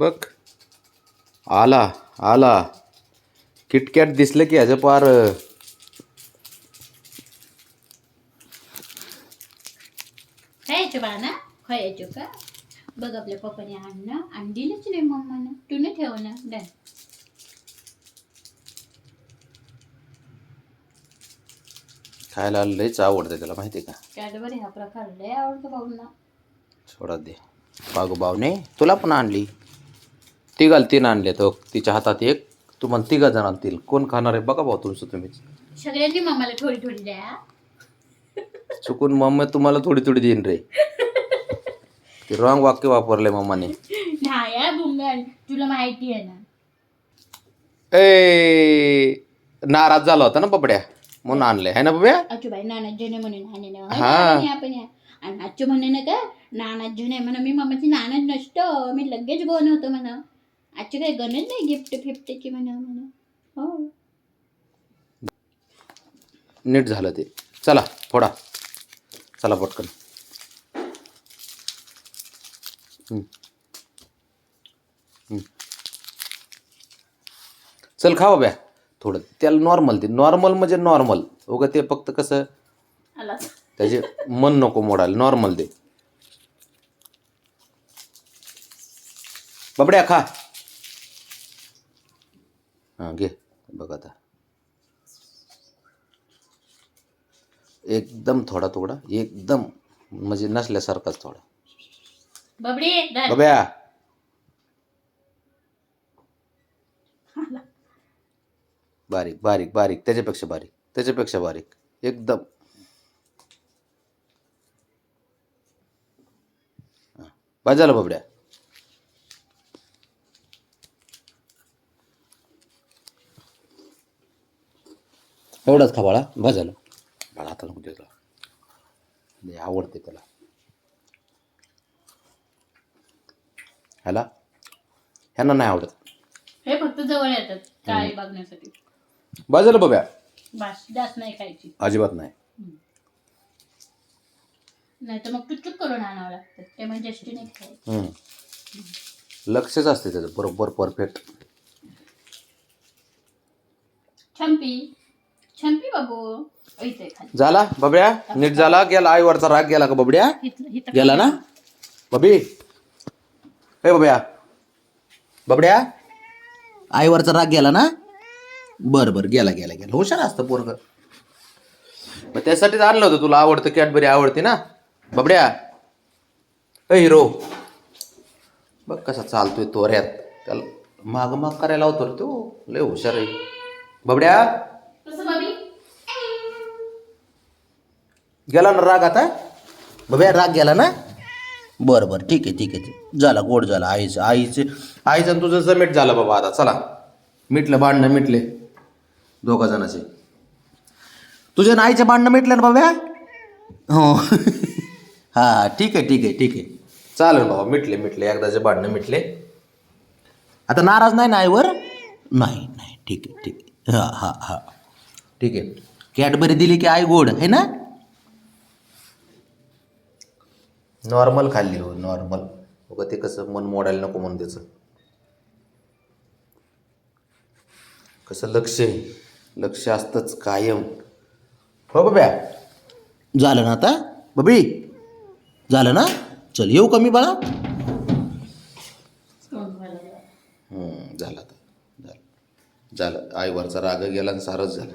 बघ. आला आला. किटकॅट दिसलं की ह्याचं पार. खायचं बाळा ना खायचं का? बघ आपल्या पप्पाने आणणं आणि दिलंच नाही मम्मानं. तू न ठेव ना द्या खायला लयच आवडतं त्याला माहिती का? कॅडबरी हा प्रकार लय आवडतो भाऊंना. सोडा दे. बागू बावने तुला पण आणली. तिघाल तीन आणले तो तिच्या हातात एक. तुम्हाला तिघा जण आणतील. कोण खाणार आहे? बघा भाऊ तुमचं तुम्हीच. सगळ्यांनी मम्माला थोडी थोडी द्या. चुकून मम्मी तुम्हाला थोडी थोडी देईन रे. ते रॉंग वाक्य वापरले मम्माने नाही आहे बुंगण. तुला माहिती आहे ना. ए नाराज झाला होता ना बबड्या? म्हणून आणले है ना बबड्या? अचूबाई नाना जुने म्हणून ना. हा. आपण या. आणि आजचं म्हणे ना का नाना जुने म्हणा मी मामाची नाना नसतो. मी लगेच बनवतो म्हणा. आजची काही गणच नाही गिफ्ट फिफ्टची म्हणा म्हणा हो नीट झालं ते. चला फोडा. चला पटकन. चल खा बाब्या. थोडं. त्याला नॉर्मल दे. नॉर्मल म्हणजे नॉर्मल उगा ते फक्त कसं? त्याचे मन नको मोडायला. नॉर्मल दे. बबड्या खा. हाँ घे बघ आता एकदम थोडा थोडा एकदम म्हणजे नसल्यासारखाच थोडा बबडी धर. बब्या बारीक बारीक बारीक त्याच्यापेक्षा बारीक त्याच्यापेक्षा बारीक एकदम हा. बस झालं बबड्या एवढंच खा बाळा बस झालं बाळा आता नको देतो लय आवडते त्याला. ह्याला? ह्यांना नाही आवडत. हे फक्त जवळ येतात काय बघण्यासाठी बस झालं बस जास्त नाही खायची. अजिबात नाही. नाही तर मग टुचूक करून आणावं लागतं. ते म्हणजे टेस्टी नाही खायचं. हम्म. लक्षच असते त्याचं. बरोबर परफेक्ट. छंपी छंपी बाबू. इथे खाली. झाला बबड्या? नीट झाला गेला आईवरचा राग गेला का बबड्या? इथलं- इथं गेला ना? बबी? हे बबड्या बबड्या? आईवरचा राग गेला ना? बर बर गेला गेला गेला. हुशार असतं पोरग. मग त्यासाठीच आणलं होतं तुला आवडतं कॅडबरी आवडते ना? बबड्या? ए हिरो. बघ कसा चालतोय तोऱ्यात त्याला माग माग करायला होतो रे तो. लय हुशार आहे. बबड्या कसं बाबी गेला ना राग आता? बघ्या राग गेला ना? बरं बरं ठीक आहे ठीक आहे झाला गोड झाला आईचं आईचे आईचं आणि तुझं समेट झालं बाबा आता चला. मिटलं भांडणं मिटले. दोघा जणाचे. तुझ्या आणि आईचे भांडणं मिटलं ना बाब्या हो. हां ठीक आहे ठीक आहे ठीक आहे. चालेल बाबा मिटले मिटले एकदाचे भांडणं मिटले. आता नाराज नाही ना आईवर? नाही नाही ठीक आहे ठीक आहे. हां हां हां. ठीक आहे. कॅडबरी दिली की आई गोड आहे ना? नॉर्मल खाल्ली हो नॉर्मल बघा ते कसं मन मोडायला नको म्हणून त्याचं. कसं लक्ष आहे. लक्ष असतंच कायम. हो बाब्या. झालं ना आता? बबी. झालं ना? चल येऊ कमी बाळा? झालं आता. झालं. झालं. आईवरचा राग गेला आणि सारच झालं.